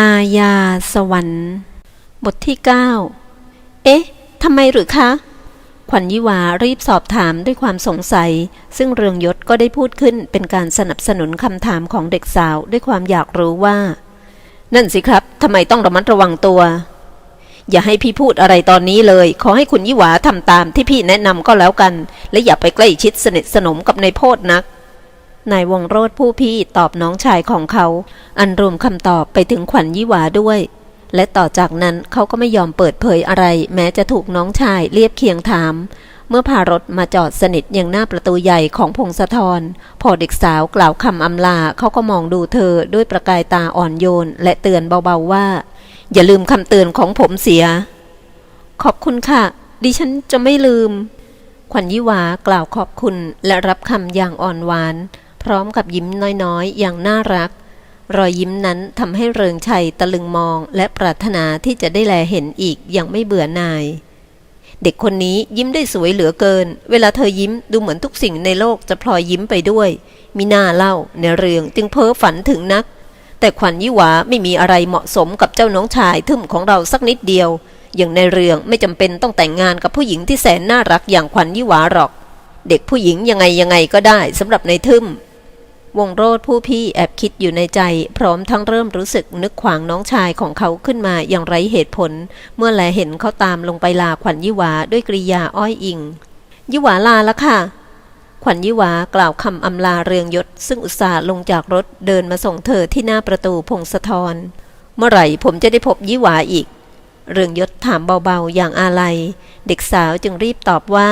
อาญาสวรรค์ บทที่ 9 เอ๊ะทำไมหรือคะ ขวัญยิวารีบสอบถามด้วยความสงสัย ซึ่งเรืองยศก็ได้พูดขึ้นเป็นการสนับสนุนคำถามของเด็กสาวด้วยความอยากรู้ว่า นั่นสิครับทำไมต้องระมัดระวังตัว อย่าให้พี่พูดอะไรตอนนี้เลย ขอให้คุณยิวาทำตามที่พี่แนะนำก็แล้วกัน และอย่าไปใกล้ชิดสนิทสนมกับนายโพดนัก นายวงโรธผู้พี่ตอบน้องชายของเขา อันรวมคำตอบไปถึงขวัญยี่หวาด้วย และต่อจากนั้นเขาก็ไม่ยอมเปิดเผยอะไร แม้จะถูกน้องชายเรียบเคียงถาม เมื่อพารถมาจอดสนิทยังหน้าประตูใหญ่ของพงศธรพอเด็กสาวกล่าวคำอำลาเขาก็มองดูเธอด้วยประกายตาอ่อนโยน และเตือนเบาๆว่า อย่าลืมคำเตือนของผมเสีย ขอบคุณค่ะ ดิฉันจะไม่ลืมขวัญยี่หวากล่าวขอบคุณและรับคำอย่างอ่อนหวาน พร้อมกับยิ้มน้อยๆ อย่างน่ารัก รอยยิ้มนั้นทำให้เริงชัยตะลึงมองและปรารถนาที่จะได้แลเห็นอีกอย่างไม่เบื่อหน่าย เด็กคนนี้ยิ้มได้สวยเหลือเกิน เวลาเธอยิ้มดูเหมือนทุกสิ่งในโลกจะพลอยยิ้มไปด้วย มีหน้าเล่าในเรืองจึงเพ้อฝันถึงนัก แต่ขวัญยี่หวาไม่มีอะไรเหมาะสมกับเจ้าน้องชายทึมของเราสักนิดเดียว อย่างในเรืองไม่จำเป็นต้องแต่งงานกับผู้หญิงที่แสนน่ารักอย่างขวัญยี่หวาหรอกเด็กผู้หญิงยังไงยังไงก็ได้สำหรับในทึม วงโรธผู้พี่แอบคิดอยู่ในใจ พร้อมทั้งเริ่มรู้สึกนึกขวางน้องชายของเขาขึ้นมาอย่างไรเหตุผล เมื่อแลเห็นเขาตามลงไปลาขวัญยี่หวาด้วยกริยาอ้อยอิงยี่หวาลาแล้วค่ะ ขวัญยี่หวากล่าวคำอำลาเรืองยศ ซึ่งอุตส่าห์ลงจากรถเดินมาส่งเธอที่หน้าประตูพงศธรเมื่อไหร่ผมจะได้พบยี่หวาอีก เรืองยศถามเบาๆอย่างอาลัย เด็กสาวจึงรีบตอบว่า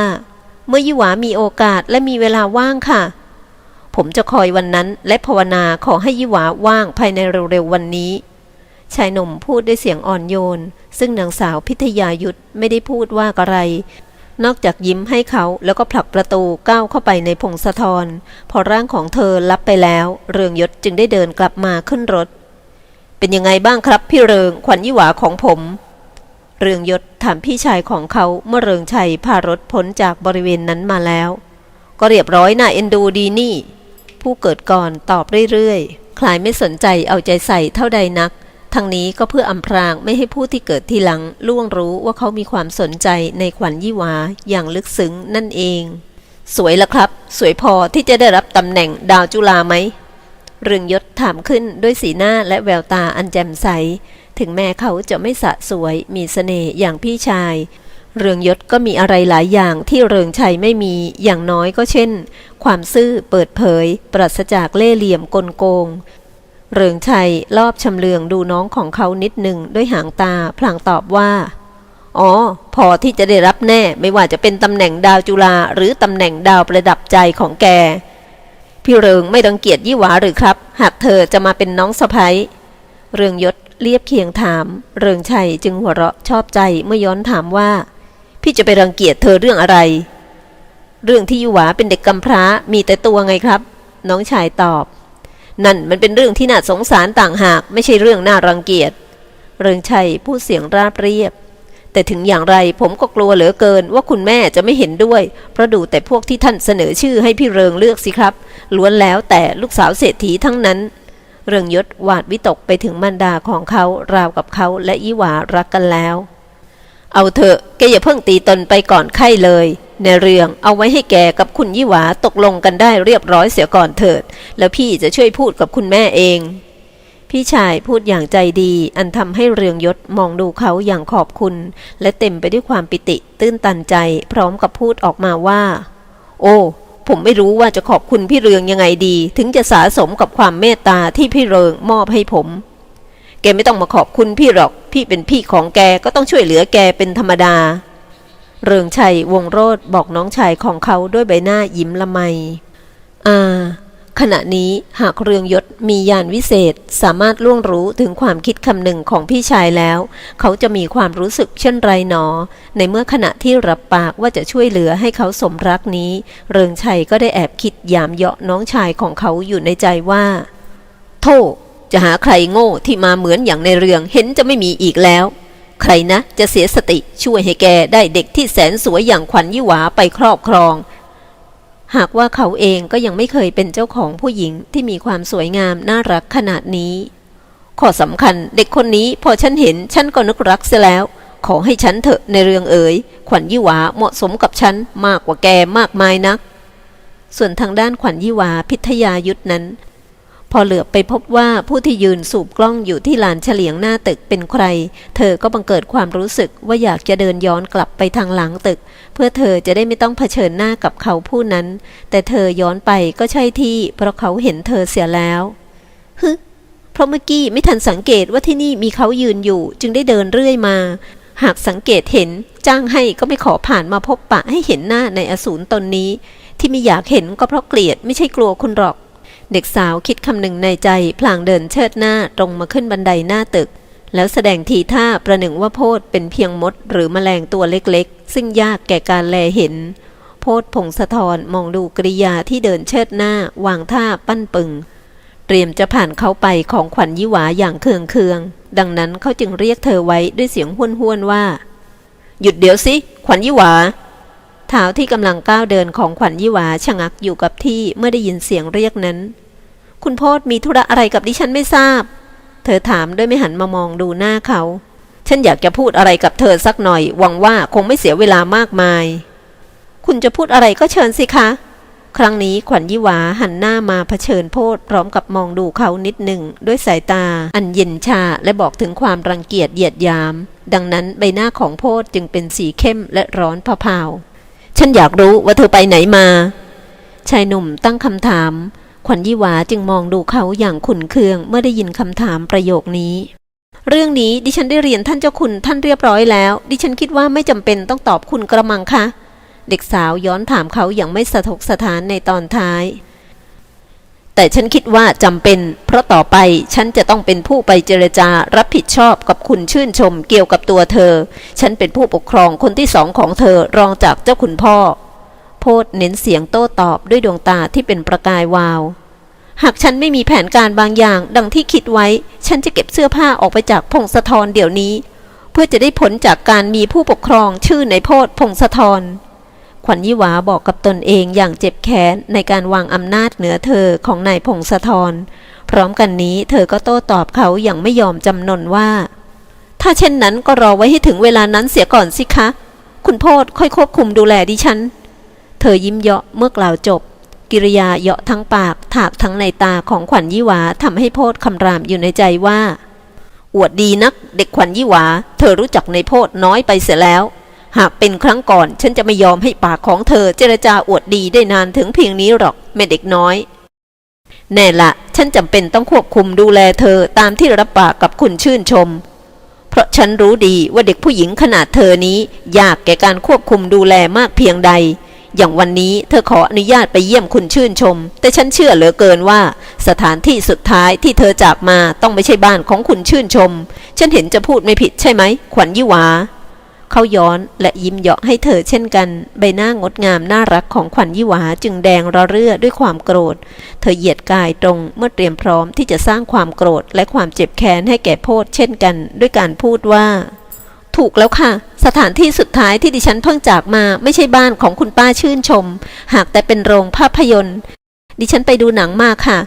เมื่อยี่หวามีโอกาสและมีเวลาว่างค่ะ ผมจะคอยวันนั้นและภาวนาขอให้ยี่หวาว่างภายในเร็วๆวันนี้ ชายหนุ่มพูดด้วยเสียงอ่อนโยน ซึ่งนางสาวพิทยายุทธไม่ได้พูดว่าอะไร นอกจากยิ้มให้เขาแล้วก็ผลักประตูก้าวเข้าไปในพงศธรพอร่างของเธอลับไปแล้ว เรืองยศจึงได้เดินกลับมาขึ้นรถ เป็นยังไงบ้างครับพี่เริงขวัญยี่หวาของผมเรืองยศถามพี่ชายของเขาเมื่อเริงชัยพารถพ้นจากบริเวณนั้นมาแล้ว ก็เรียบร้อยน่าเอ็นดูดีนี่ ผู้เกิดก่อนตอบเรื่อยๆ คลายไม่สนใจเอาใจใส่เท่าใดนัก ทั้งนี้ก็เพื่ออำพรางไม่ให้ผู้ที่เกิดทีหลังล่วงรู้ว่าเขามีความสนใจในขวัญยี่หวาอย่างลึกซึ้งนั่นเอง สวยละครับ สวยพอที่จะได้รับตำแหน่งดาวจุฬาไหมเรืองยศถามขึ้นด้วยสีหน้าและแววตาอันแจ่มใส ถึงแม้เขาจะไม่สะสวยมีเสน่ห์อย่างพี่ชาย เรืองยศก็มีอะไรหลายอย่างที่เรืองชัยไม่มีอย่างน้อยก็เช่น ความซื่อเปิดเผย ปราศจากเล่ห์เหลี่ยมกลโกง เรืองชัยรอบชำเลืองดูน้องของเขานิดหนึ่งด้วยหางตาพลางตอบว่า อ๋อ พอที่จะได้รับแน่ไม่ว่าจะเป็นตำแหน่งดาวจุฬาหรือตำแหน่งดาวประดับใจของแก พี่เริงไม่รังเกียจยี่หวาหรือครับ หากเธอจะมาเป็นน้องสะพ้ยเรืองยศเรียบเคียงถาม เรืองชัยจึงหัวเราะชอบใจเมื่อย้อนถามว่า พี่จะไปรังเกียจเธอเรื่องอะไร เรื่องที่ยี่หวาเป็นเด็กกำพร้ามีแต่ตัวไงครับ น้องชายตอบ นั่นมันเป็นเรื่องที่น่าสงสารต่างหาก ไม่ใช่เรื่องน่ารังเกียจ เรืองชัยพูดเสียงราบเรียบ แต่ถึงอย่างไรผมก็กลัวเหลือเกินว่าคุณแม่จะไม่เห็นด้วย เพราะดูแต่พวกที่ท่านเสนอชื่อให้พี่เริงเลือกสิครับ ล้วนแล้วแต่ลูกสาวเศรษฐีทั้งนั้น เรืองยศหวาดวิตกไปถึงมารดาของเขาราวกับเขาและยี่หวารักกันแล้ว เอาเถอะแกอย่าเพิ่งตีตนไปก่อนไข้เลย ในเรื่องเอาไว้ให้แกกับคุณยี่หวาตกลงกันได้เรียบร้อยเสียก่อนเถิด แล้วพี่จะช่วยพูดกับคุณแม่เอง พี่ชายพูดอย่างใจดี อันทำให้เรืองยศมองดูเขาอย่างขอบคุณ และเต็มไปด้วยความปิติ ตื้นตันใจ พร้อมกับพูดออกมาว่า โอ้ผมไม่รู้ว่าจะขอบคุณพี่เรืองยังไงดี ถึงจะสาสมกับความเมตตาที่พี่เรืองมอบให้ผม แกไม่ต้องมาขอบคุณพี่หรอก พี่เป็นพี่ของแกก็ต้องช่วยเหลือแกเป็นธรรมดา เรืองชัยวงโรธบอกน้องชายของเขาด้วยใบหน้ายิ้มละไม อ่า ขณะนี้หากเรืองยศมียานวิเศษสามารถล่วงรู้ถึงความคิดคำหนึ่งของพี่ชายแล้ว เขาจะมีความรู้สึกเช่นไรหนอ ในเมื่อขณะที่รับปากว่าจะช่วยเหลือให้เขาสมรักนี้ เรืองชัยก็ได้แอบคิดยามเยาะน้องชายของเขาอยู่ในใจว่า โธ่ จะหาใครโง่ที่มาเหมือนอย่างในเรื่องเห็นจะไม่มีอีกแล้ว ใครนะจะเสียสติช่วยให้แกได้เด็กที่แสนสวยอย่างขวัญยี่หวาไปครอบครอง หากว่าเขาเองก็ยังไม่เคยเป็นเจ้าของผู้หญิงที่มีความสวยงามน่ารักขนาดนี้ ข้อสำคัญเด็กคนนี้พอฉันเห็นฉันก็นึกรักเสียแล้ว ขอให้ฉันเถอะในเรื่องเอ๋ยขวัญยี่หวาเหมาะสมกับฉันมากกว่าแกมากมายนักส่วนทางด้านขวัญยี่หวาพิทยายุทธนั้น พอเหลือบไปพบว่าผู้ที่ยืนสูบกล้องอยู่ที่ลานเฉลียงหน้าตึกเป็นใคร เธอก็บังเกิดความรู้สึกว่าอยากจะเดินย้อนกลับไปทางหลังตึก เพื่อเธอจะได้ไม่ต้องเผชิญหน้ากับเขาผู้นั้น แต่เธอย้อนไปก็ใช่ที่ เพราะเขาเห็นเธอเสียแล้วฮึเพราะเมื่อกี้ไม่ทันสังเกตว่าที่นี่มีเขายืนอยู่ จึงได้เดินเรื่อยมา หากสังเกตเห็น จ้างให้ก็ไม่ขอผ่านมาพบปะให้เห็นหน้าในอสูรตนนี้ ที่ไม่อยากเห็นก็เพราะเกลียดไม่ใช่กลัวคุณหรอก เด็กสาวคิดคำหนึ่งในใจ พลางเดินเชิดหน้าตรงมาขึ้นบันไดหน้าตึก แล้วแสดงทีท่าประหนึ่งว่าโพดเป็นเพียงมดหรือแมลงตัวเล็กๆ ซึ่งยากแก่การแลเห็น โพดพงศธรมองดูกริยาที่เดินเชิดหน้าวางท่าปั้นปึง เตรียมจะผ่านเขาไปของขวัญยิหวาอย่างเคืองเคือง ดังนั้นเขาจึงเรียกเธอไว้ด้วยเสียงห้วนห้วนๆว่า หยุดเดี๋ยวสิขวัญยิหวา เท้าที่กำลังก้าวเดินของขวัญยี่หวาชะงักอยู่กับที่เมื่อได้ยินเสียงเรียกนั้น คุณโพธมีธุระอะไรกับดิฉันไม่ทราบ เธอถามด้วยไม่หันมามองดูหน้าเขา ฉันอยากจะพูดอะไรกับเธอสักหน่อย หวังว่าคงไม่เสียเวลามากมาย คุณจะพูดอะไรก็เชิญสิคะ ครั้งนี้ขวัญยี่หวาหันหน้ามาเผชิญโพธพร้อมกับมองดูเขานิดหนึ่งด้วยสายตา อันเย็นชาและบอกถึงความรังเกียจเหยียดยาม ดังนั้นใบหน้าของโพธจึงเป็นสีเข้มและร้อนเผาๆ ฉันอยากรู้ว่าเธอไปไหนมา ชายหนุ่มตั้งคำถาม ขวัญยี่หวาจึงมองดูเขาอย่างขุนเคืองเมื่อได้ยินคำถามประโยคนี้ เรื่องนี้ดิฉันได้เรียนท่านเจ้าคุณท่านเรียบร้อยแล้ว ดิฉันคิดว่าไม่จำเป็นต้องตอบคุณกระมังคะ เด็กสาวย้อนถามเขาอย่างไม่สะทกสะท้านในตอนท้าย แต่ฉันคิดว่าจำเป็น เพราะต่อไปฉันจะต้องเป็นผู้ไปเจรจารับผิดชอบกับคุณชื่นชมเกี่ยวกับตัวเธอ ฉันเป็นผู้ปกครองคนที่สองของเธอรองจากเจ้าคุณพ่อ โพดเน้นเสียงโต้ตอบด้วยดวงตาที่เป็นประกายวาว หากฉันไม่มีแผนการบางอย่าง ดังที่คิดไว้ ฉันจะเก็บเสื้อผ้าออกไปจากพงศธรเดี๋ยวนี้ เพื่อจะได้ผลจากการมีผู้ปกครองชื่อในโพดพงศธร ขวัญยี่หวาบอกกับตนเองอย่างเจ็บแค้นในการวางอำนาจเหนือเธอของนายพงศธร พร้อมกันนี้เธอก็โต้ตอบเขาอย่างไม่ยอมจำนนว่า ถ้าเช่นนั้นก็รอไว้ให้ถึงเวลานั้นเสียก่อนสิคะ คุณโพดค่อยควบคุมดูแลดิฉัน เธอยิ้มเยาะเมื่อกล่าวจบ กิริยาเยาะทั้งปาก ถากทั้งในตาของขวัญยี่หวาทำให้โพดคำรามอยู่ในใจว่า อวดดีนัก เด็กขวัญยี่หวา เธอรู้จักในโพดน้อยไปเสียแล้ว หากเป็นครั้งก่อนฉันจะไม่ยอมให้ปากของเธอเจรจาอวดดีได้นานถึงเพียงนี้หรอกแม่เด็กน้อย แน่ละ ฉันจำเป็นต้องควบคุมดูแลเธอตามที่รับปากกับคุณชื่นชม เพราะฉันรู้ดีว่าเด็กผู้หญิงขนาดเธอนี้ ยากแก่การควบคุมดูแลมากเพียงใด อย่างวันนี้เธอขออนุญาตไปเยี่ยมคุณชื่นชม แต่ฉันเชื่อเหลือเกินว่า สถานที่สุดท้ายที่เธอจากมาต้องไม่ใช่บ้านของคุณชื่นชม ฉันเห็นจะพูดไม่ผิดใช่ไหม ขวัญยี่หวา เขาย้อนและยิ้มเยาะให้เธอเช่นกัน ใบหน้างดงามน่ารักของขวัญยี่หวาจึงแดงระเรื่อด้วยความโกรธ เธอเหยียดกายตรงเมื่อเตรียมพร้อมที่จะสร้างความโกรธและความเจ็บแค้นให้แก่โพดเช่นกัน ด้วยการพูดว่า ถูกแล้วค่ะ สถานที่สุดท้ายที่ดิฉันเพิ่งจากมาไม่ใช่บ้านของคุณป้าชื่นชม หากแต่เป็นโรงภาพยนตร์ ดิฉันไปดูหนังมาค่ะ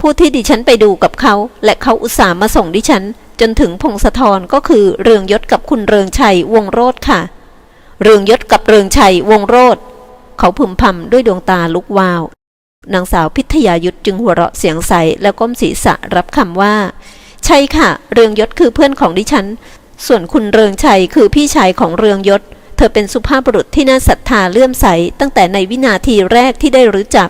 ผู้ที่ดิฉันไปดูกับเขา และเขาอุตส่าห์มาส่งดิฉัน จนถึงพงศธรก็คือเรืองยศกับคุณเรืองชัยวงโรธค่ะ เรืองยศกับเรืองชัยวงโรธเขาพึมพำด้วยดวงตาลุกวาว นางสาวพิทยายุทธจึงหัวเราะเสียงใสแล้วก้มศีรษะรับคำว่า ใช่ค่ะ เรืองยศคือเพื่อนของดิฉัน ส่วนคุณเรืองชัยคือพี่ชายของเรืองยศ เธอเป็นสุภาพบุรุษที่น่าศรัทธาเลื่อมใส ตั้งแต่ในวินาทีแรกที่ได้รู้จัก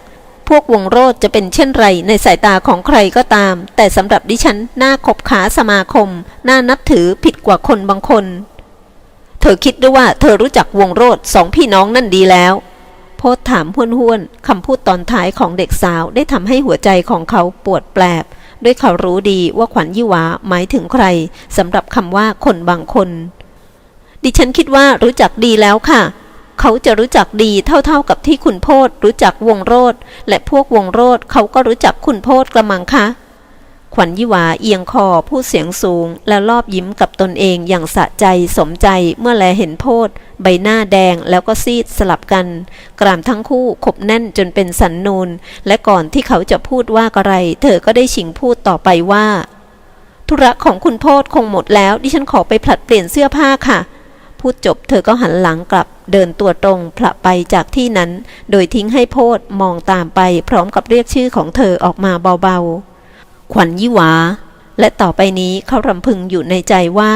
วกวงโรดจะเป็นเช่นไรในสายตาของใครก็ตาม แต่สำหรับดิฉันน่าคบขาสมาคมน่านับถือผิดกว่าคนบางคน เธอคิดด้วยว่าเธอรู้จักวงโรดสองพี่น้องนั่นดีแล้ว โพธถามห้วนๆคำพูดตอนท้ายของเด็กสาวได้ทำให้หัวใจของเขาปวดแปลบ ด้วยเขารู้ดีว่าขวัญยี่หวาหมายถึงใครสำหรับคำว่าคนบางคน ดิฉันคิดว่ารู้จักดีแล้วค่ะ เขาจะรู้จักดีเท่าๆกับที่คุณโพธรู้จักวงโรดและพวกวงโรดเขาก็รู้จักคุณโพธกระมังคะขวัญยี่หวาเอียงคอพูดเสียงสูง แล้วรอบยิ้มกับตนเองอย่างสะใจสมใจเมื่อแลเห็นโพธใบหน้าแดงแล้วก็ซีดสลับกัน กรามทั้งคู่ขบแน่นจนเป็นสันนูน และก่อนที่เขาจะพูดว่าอะไร เธอก็ได้ชิงพูดต่อไปว่า ธุธุระของคุณโพธคงหมดแล้ว ดิฉันขอไปผลัดเปลี่ยนเสื้อผ้าค่ะ พูดจบเธอก็หันหลังกลับเดินตัวตรงพละไปจากที่นั้น โดยทิ้งให้โพธมองตามไปพร้อมกับเรียกชื่อของเธอออกมาเบาๆ ขวัญยี่หวา และต่อไปนี้เขารำพึงอยู่ในใจว่า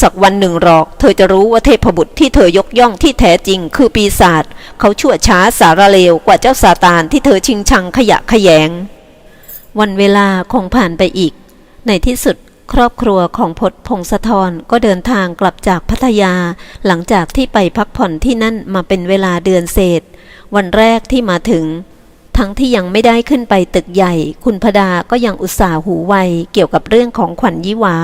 สักวันหนึ่งหรอก เธอจะรู้ว่าเทพบุตรที่เธอยกย่องที่แท้จริงคือปีศาจเขาชั่วช้าสารเลวกว่าเจ้าซาตานที่เธอชิงชังขยะขยง วันเวลาคงผ่านไปอีก ในที่สุด ครอบครัวของพศพงศธรก็เดินทางกลับจากพัทยา หลังจากที่ไปพักผ่อนที่นั่นมาเป็นเวลาเดือนเศษ วันแรกที่มาถึง ทั้งที่ยังไม่ได้ขึ้นไปตึกใหญ่ คุณพดาก็ยังอุตส่าห์หูไวเกี่ยวกับเรื่องของขวัญยี่หวา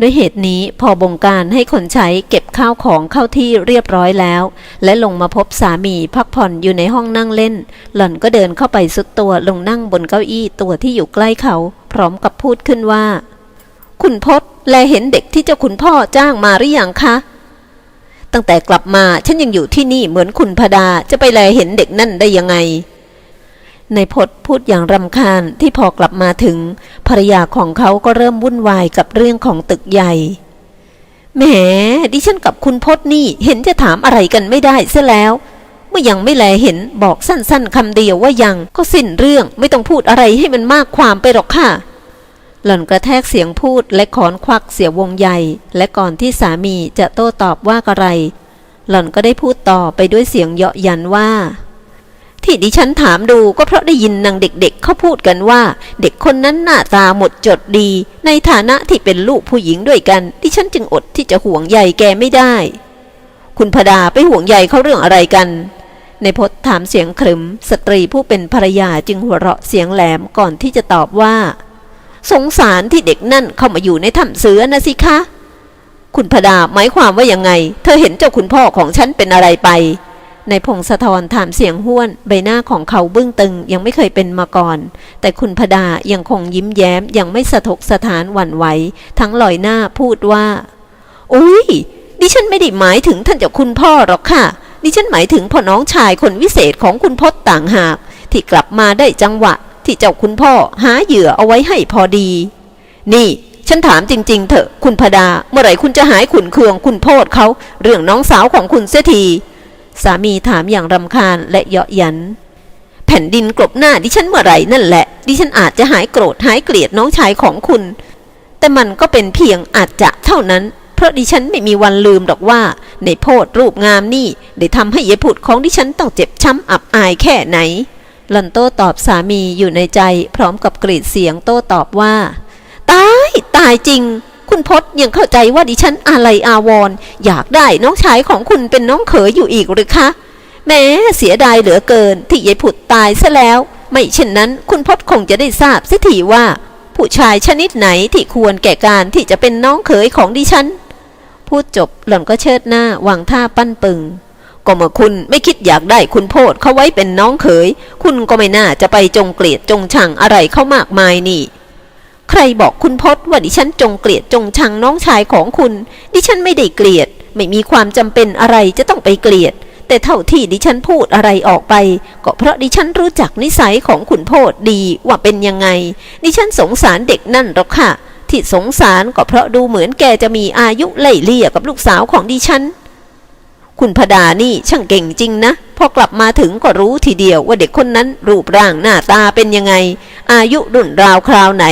ด้วยเหตุนี้พอบงการให้คนใช้เก็บข้าวของเข้าที่เรียบร้อยแล้ว และลงมาพบสามีพักผ่อนอยู่ในห้องนั่งเล่น หล่อนก็เดินเข้าไปสุดตัวลงนั่งบนเก้าอี้ตัวที่อยู่ใกล้เขา พร้อมกับพูดขึ้นว่า คุณพศแลเห็นเด็กที่เจ้าคุณพ่อจ้างมาหรือยังคะ ตั้งแต่กลับมาฉันยังอยู่ที่นี่เหมือนคุณพดาจะไปแลเห็นเด็กนั่นได้ยังไงในพศพูดอย่างรำคาญที่พอกลับมาถึงภรรยาของเขาก็เริ่มวุ่นวายกับเรื่องของตึกใหญ่แหมดิฉันกับคุณพศนี่เห็นจะถามอะไรกันไม่ได้เสียแล้ว เมื่อยังไม่แลเห็นบอกสั้นๆคำเดียวว่ายังก็สิ้นเรื่องไม่ต้องพูดอะไรให้มันมากความไปหรอกค่ะ หล่อนกระแทกเสียงพูดและขอนควักเสียวงใหญ่ และก่อนที่สามีจะโต้ตอบว่าอะไร หล่อนก็ได้พูดต่อไปด้วยเสียงเยาะยันว่า ที่ดิฉันถามดูก็เพราะได้ยินนางเด็กๆเขาพูดกันว่า เด็กคนนั้นหน้าตาหมดจดดี ในฐานะที่เป็นลูกผู้หญิงด้วยกัน ดิฉันจึงอดที่จะห่วงใยแกไม่ได้ คุณพดาไปห่วงใยเขาเรื่องอะไรกันในพจน์ถามเสียงขรึม สตรีผู้เป็นภรรยาจึงหัวเราะเสียงแหลมก่อนที่จะตอบว่า สงสารที่เด็กนั่นเข้ามาอยู่ในถ้ำเสือนะสิคะ คุณพดาหมายความว่ายังไง เธอเห็นเจ้าคุณพ่อของฉันเป็นอะไรไป ในพงศธรถามเสียงห้วน ใบหน้าของเขาบึ้งตึงยังไม่เคยเป็นมาก่อน แต่คุณพดายังคงยิ้มแย้มยังไม่สะทกสถานหวั่นไหวทั้งลอยหน้าพูดว่า อุ้ยดิฉันไม่ได้หมายถึงท่านเจ้าคุณพ่อหรอกค่ะ ดิฉันหมายถึงพ่อน้องชายคนวิเศษของคุณพศต่างหาก ที่กลับมาได้จังหวะ ที่เจ้าคุณพ่อหาเหยื่อเอาไว้ให้พอดี นี่ ฉันถามจริง ๆ เถอะคุณพดา เมื่อไหร่คุณจะหายขุนเคืองคุณโพดเขาเรื่องน้องสาวของคุณเสียที สามีถามอย่างรำคาญและเยาะยัน แผ่นดินกลบหน้าดิฉันเมื่อไหร่นั่นแหละ ดิฉันอาจจะหายโกรธหายเกลียดน้องชายของคุณ แต่มันก็เป็นเพียงอาจจะเท่านั้นเพราะดิฉันไม่มีวันลืมหรอกว่า ในโพดรูปงามนี่ ได้ทำให้ยายผุดของดิฉันต้องเจ็บช้ำอับอายแค่ไหน หลันโต้ตอบสามีอยู่ในใจพร้อมกับกรีดเสียงโต้ตอบว่า ตาย ตายจริง คุณพศยังเข้าใจว่าดิฉันอะไรอาวรณ์อยากได้น้องชายของคุณเป็นน้องเขยอยู่อีกหรือคะ แม้เสียดายเหลือเกินที่ยายผุดตายซะแล้ว ไม่เช่นนั้นคุณพศคงจะได้ทราบเสียทีว่า ผู้ชายชนิดไหนที่ควรแก่การที่จะเป็นน้องเขยของดิฉัน พูดจบหล่อนก็เชิดหน้าวางท่าปั้นปึง ก็เมื่อคุณไม่คิดอยากได้คุณโพดเขาไว้เป็นน้องเขย คุณก็ไม่น่าจะไปจงเกลียดจงชังอะไรเขามากมายนี่ ใครบอกคุณพศว่าดิฉันจงเกลียดจงชังน้องชายของคุณ ดิฉันไม่ได้เกลียด ไม่มีความจำเป็นอะไรจะต้องไปเกลียด แต่เท่าที่ดิฉันพูดอะไรออกไป ก็เพราะดิฉันรู้จักนิสัยของคุณโพดดีว่าเป็นยังไง ดิฉันสงสารเด็กนั่นหรอกค่ะ ที่สงสารก็เพราะดูเหมือนแกจะมีอายุไล่เลี่ยกับลูกสาวของดิฉัน คุณพดานี่ช่างเก่งจริงนะ พอกลับมาถึงก็รู้ทีเดียวว่าเด็กคนนั้นรูปร่างหน้าตาเป็นยังไง อายุรุ่นราวคราวไหน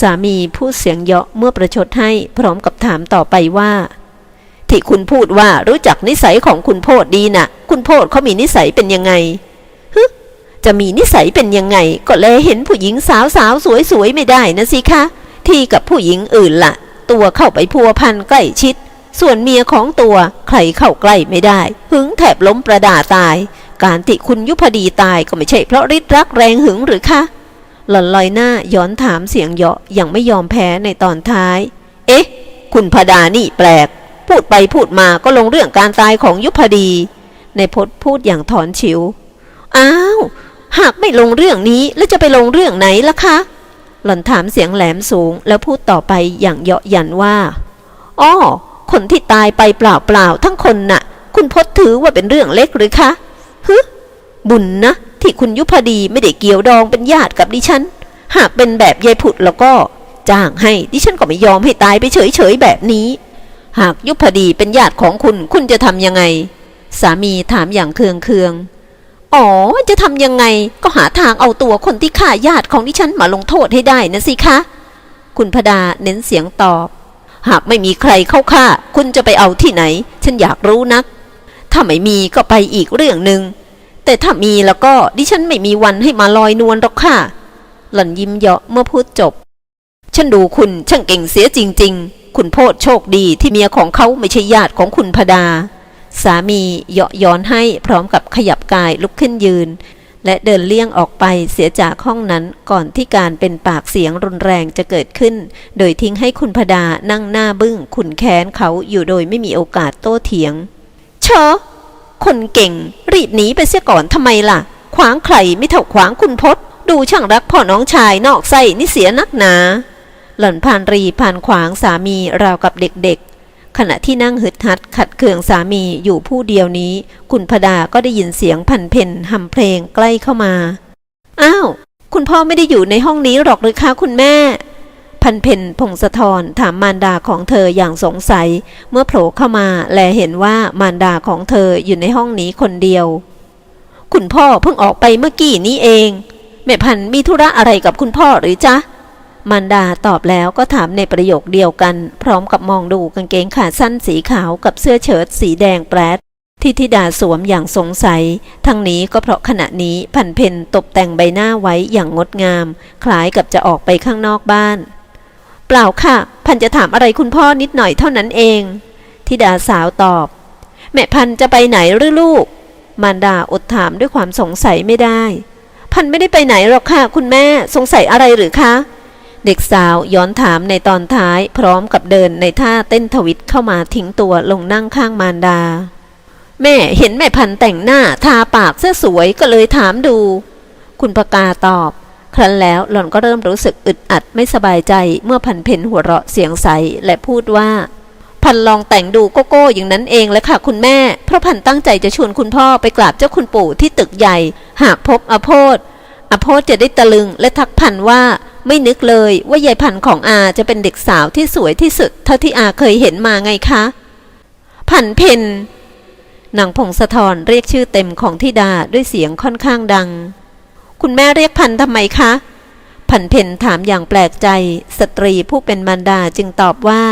สามีพูดเสียงเยาะเมื่อประชดให้พร้อมกับถามต่อไปว่า ที่คุณพูดว่ารู้จักนิสัยของคุณโพดดีนะ่ะ คุณโพดเขามีนิสัยเป็นยังไงฮึจะมีนิสัยเป็นยังไง ก็แลยเห็นผู้หญิงสาวสาวสวยสวยๆไม่ได้นะสิคะ ที่กับผู้หญิงอื่นละ่ะ ตัวเข้าไปพัวพันใกล้ชิด ส่วนเมียของตัวใครเข้าใกล้ไม่ได้ หึงแถบล้มประดาตาย การที่คุณยุพดีตายก็ไม่ใช่เพราะฤทธิ์รักแรงหึงหรือคะ หล่อนลอยหน้าย้อนถามเสียงเยาะยังไม่ยอมแพ้ในตอนท้าย เอ๊ะ คุณพดานี่แปลก พูดไปพูดมาก็ลงเรื่องการตายของยุพดี ในพจน์พูดอย่างถอนฉิว อ้าว หากไม่ลงเรื่องนี้แล้วจะไปลงเรื่องไหนล่ะคะ หล่อนถามเสียงแหลมสูงแล้วพูดต่อไปอย่างเยาะยันว่า อ้อ คนที่ตายไปเปล่าๆทั้งคนน่ะ คุณพจน์ถือว่าเป็นเรื่องเล็กหรือคะฮึบุญนะ ที่คุณยุพดีไม่ได้เกี่ยวดองเป็นญาติกับดิฉัน หากเป็นแบบยายผุดแล้วก็ จ้างให้ดิฉันก็ไม่ยอมให้ตายไปเฉยๆแบบนี้ หากยุพดีเป็นญาติของคุณคุณจะทำยังไง สามีถามอย่างเคืองเคืองๆอ๋อ จะทำยังไงก็หาทางเอาตัวคนที่ฆ่าญาติของดิฉันมาลงโทษให้ได้นะสิคะ คุณพดาเน้นเสียงตอบ หากไม่มีใครเข้าฆ่า คุณจะไปเอาที่ไหน ฉันอยากรู้นัก ถ้าไม่มีก็ไปอีกเรื่องหนึ่งแต่ถ้ามีแล้วก็ดิฉันไม่มีวันให้มาลอยนวลหรอกค่ะ หล่อนยิ้มเยาะเมื่อพูดจบ ฉันดูคุณช่างเก่งเสียจริง ๆ คุณโพดโชคดีที่เมียของเขาไม่ใช่ญาติของคุณพดา สามีเยาะย้อนให้พร้อมกับขยับกายลุกขึ้นยืน และเดินเลี่ยงออกไปเสียจากห้องนั้นก่อนที่การเป็นปากเสียงรุนแรงจะเกิดขึ้น โดยทิ้งให้คุณพดานั่งหน้าบึ้งขุนแค้นเขาอยู่โดยไม่มีโอกาสโต้เถียง เชอคนเก่ง รีบหนีไปเสียก่อนทำไมล่ะ ขวางใครไม่เท่าขวางคุณพศดูช่างรักพ่อน้องชายนอกไส้นี่เสียนักหนา หล่อนพานรีพานขวางสามีราวกับเด็กๆ ขณะที่นั่งหึดหัดขัดเคืองสามีอยู่ผู้เดียวนี้ คุณพดาก็ได้ยินเสียงพันเพนหำเพลงใกล้เข้ามา อ้าว คุณพ่อไม่ได้อยู่ในห้องนี้หรอกหรือคะคุณแม่ พันเพนพงศธรถามมารดาของเธออย่างสงสัย เมื่อโผล่เข้ามาแลเห็นว่ามารดาของเธออยู่ในห้องนี้คนเดียว คุณพ่อเพิ่งออกไปเมื่อกี้นี้เองแม่พันมีธุระอะไรกับคุณพ่อหรือจ๊ะ มารดาตอบแล้วก็ถามในประโยคเดียวกัน พร้อมกับมองดูกางเกงขาสั้นสีขาวกับเสื้อเชิ้ตสีแดงแปรดที่ธิดาสวมอย่างสงสัย ทั้งนี้ก็เพราะขณะนี้พันเพนตกแต่งใบหน้าไว้อย่างงดงาม คล้ายกับจะออกไปข้างนอกบ้าน เปล่าค่ะ พันจะถามอะไรคุณพ่อนิดหน่อยเท่านั้นเอง ธิดาสาวตอบ แม่พันจะไปไหนหรือลูก มารดาอดถามด้วยความสงสัยไม่ได้ พันไม่ได้ไปไหนหรอกค่ะ คุณแม่สงสัยอะไรหรือคะ เด็กสาวย้อนถามในตอนท้ายพร้อมกับเดินในท่าเต้นทวิตเข้ามาทิ้งตัวลงนั่งข้างมารดา แม่เห็นแม่พันแต่งหน้าทาปากเสื้อสวยก็เลยถามดู คุณปกาตอบ ครั้นแล้วหล่อนก็เริ่มรู้สึกอึดอัดไม่สบายใจเมื่อพันเพนหัวเราะเสียงใสและพูดว่า พันลองแต่งดูโกโก้อย่างนั้นเองแหละค่ะคุณแม่ เพราะพันตั้งใจจะชวนคุณพ่อไปกราบเจ้าคุณปู่ที่ตึกใหญ่ หากพบอโพธอโพธจะได้ตะลึงและทักพันว่า ไม่นึกเลยว่ายายพันของอาจะเป็นเด็กสาวที่สวยที่สุด เท่าที่อาเคยเห็นมาไงคะ พันเพนนางพงศธรเรียกชื่อเต็มของทิดาด้วยเสียงค่อนข้างดัง คุณแม่เรียกพันทำไมคะ พันเพนถามอย่างแปลกใจ สตรีผู้เป็นมารดาจึงตอบว่า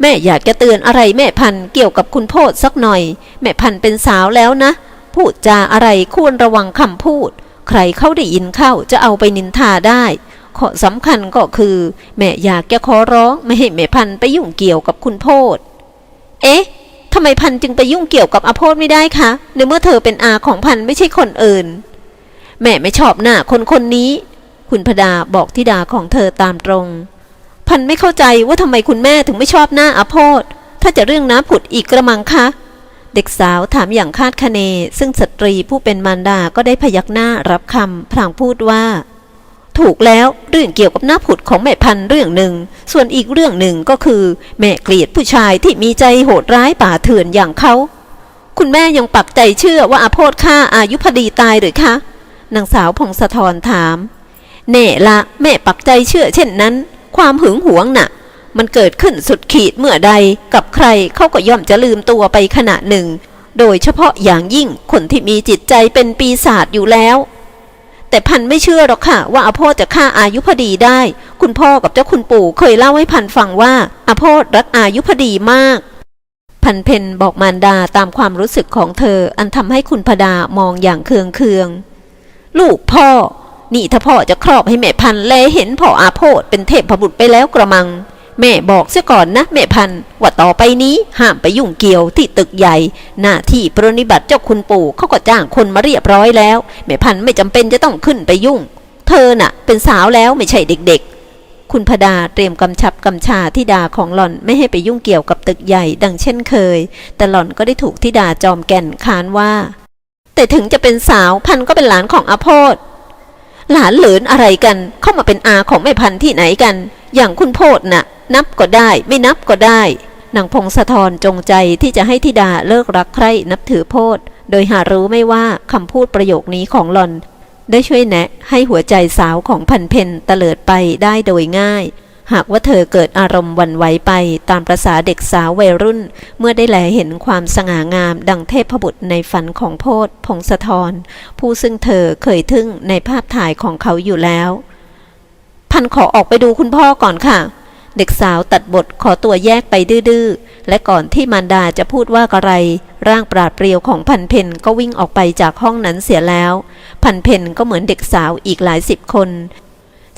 แม่อยากจะเตือนอะไรแม่พันเกี่ยวกับคุณโพดสักหน่อย แม่พันเป็นสาวแล้วนะ พูดจาอะไรควรระวังคำพูด ใครเข้าได้ยินเข้าจะเอาไปนินทาได้ ข้อสำคัญก็คือ แม่อยากจะขอร้องไม่ให้แม่พันไปยุ่งเกี่ยวกับคุณโพดเอ๊ะทำไมพันจึงไปยุ่งเกี่ยวกับอาโพธไม่ได้คะในเมื่อเธอเป็นอาของพันไม่ใช่คนอื่น แม่ไม่ชอบหน้าคนคนนี้ คุณพดาบอกทิดาของเธอตามตรง พันไม่เข้าใจว่าทำไมคุณแม่ถึงไม่ชอบหน้าอาโพธถ้าจะเรื่องน้ำผุดอีกกระมังคะเด็กสาวถามอย่างคาดคะเน ซึ่งสตรีผู้เป็นมารดาก็ได้พยักหน้ารับคำพลางพูดว่า ถูกแล้วเรื่องเกี่ยวกับหน้าผุดของแม่พันธุ์เรื่องหนึ่ง ส่วนอีกเรื่องหนึ่งก็คือ แม่เกลียดผู้ชายที่มีใจโหดร้ายป่าเถื่อนอย่างเขาคุณแม่ยังปักใจเชื่อว่าอาโพธฆ่าอายุพดีตายหรือคะนางสาวพงศธรถามแน่ละแม่ปักใจเชื่อเช่นนั้น ความหึงหวงน่ะ มันเกิดขึ้นสุดขีดเมื่อใดกับใครเขาก็ย่อมจะลืมตัวไปขณะหนึ่ง โดยเฉพาะอย่างยิ่งคนที่มีจิตใจเป็นปีศาจอยู่แล้ว แต่พันไม่เชื่อหรอกค่ะ ว่าอาโพธจะฆ่าอายุพดีได้ คุณพ่อกับเจ้าคุณปู่เคยเล่าให้พันฟังว่าอาโพธรักอายุพดีมาก พันเพนบอกมารดาตามความรู้สึกของเธอ อันทำให้คุณพดามองอย่างเคืองเคือง ลูกพ่อ นี่ถ้าพ่อจะครอบให้แม่พันธุ์แลเห็นพ่ออาโพธเป็นเทพบุตรไปแล้วกระมัง แม่บอกเสียก่อนนะแม่พันว่าต่อไปนี้ห้ามไปยุ่งเกี่ยวที่ตึกใหญ่ หน้าที่ปรนิบัติเจ้าคุณปู่เขาก็จ้างคนมาเรียบร้อยแล้ว แม่พันไม่จำเป็นจะต้องขึ้นไปยุ่ง เธอน่ะ เป็นสาวแล้วไม่ใช่เด็กๆ คุณพดาเตรียมกำชับกำชาทิดาของหล่อนไม่ให้ไปยุ่งเกี่ยวกับตึกใหญ่ดังเช่นเคย แต่หล่อนก็ได้ถูกทิดาจอมแก่นค้านว่า แต่ถึงจะเป็นสาวพันก็เป็นหลานของอาโพธหลานเหลินอะไรกันเข้ามาเป็นอาของแม่พันที่ไหนกัน อย่างคุณโพดน่ะ นับก็ได้ไม่นับก็ได้ นางพงศธรจงใจที่จะให้ธิดาเลิกรักใคร่นับถือโพดโดยหารู้ไม่ว่าคำพูดประโยคนี้ของหลอน ได้ช่วยแนะให้หัวใจสาวของพันเพนเตลิดไปได้โดยง่าย หากว่าเธอเกิดอารมณ์วันไหวไปตามประษาเด็กสาววัยรุ่น เมื่อได้แลเห็นความสง่างามดังเทพบุตรในฝันของโพธพงศธรผู้ซึ่งเธอเคยทึ่งในภาพถ่ายของเขาอยู่แล้ว พันขอออกไปดูคุณพ่อก่อนค่ะ เด็กสาวตัดบทขอตัวแยกไปดื้อๆ และก่อนที่มารดาจะพูดว่าอะไร ร่างปราดเปรียวของพันเพนก็วิ่งออกไปจากห้องนั้นเสียแล้ว พันเพนก็เหมือนเด็กสาวอีกหลายสิบคน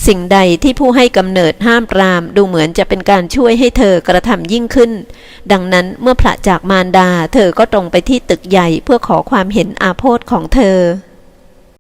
สิ่งใดที่ผู้ให้กำเนิดห้ามปรามดูเหมือนจะเป็นการช่วยให้เธอกระทำยิ่งขึ้น ดังนั้นเมื่อผละจากมารดา เธอก็ตรงไปที่ตึกใหญ่เพื่อขอความเห็นอาโพธของเธอ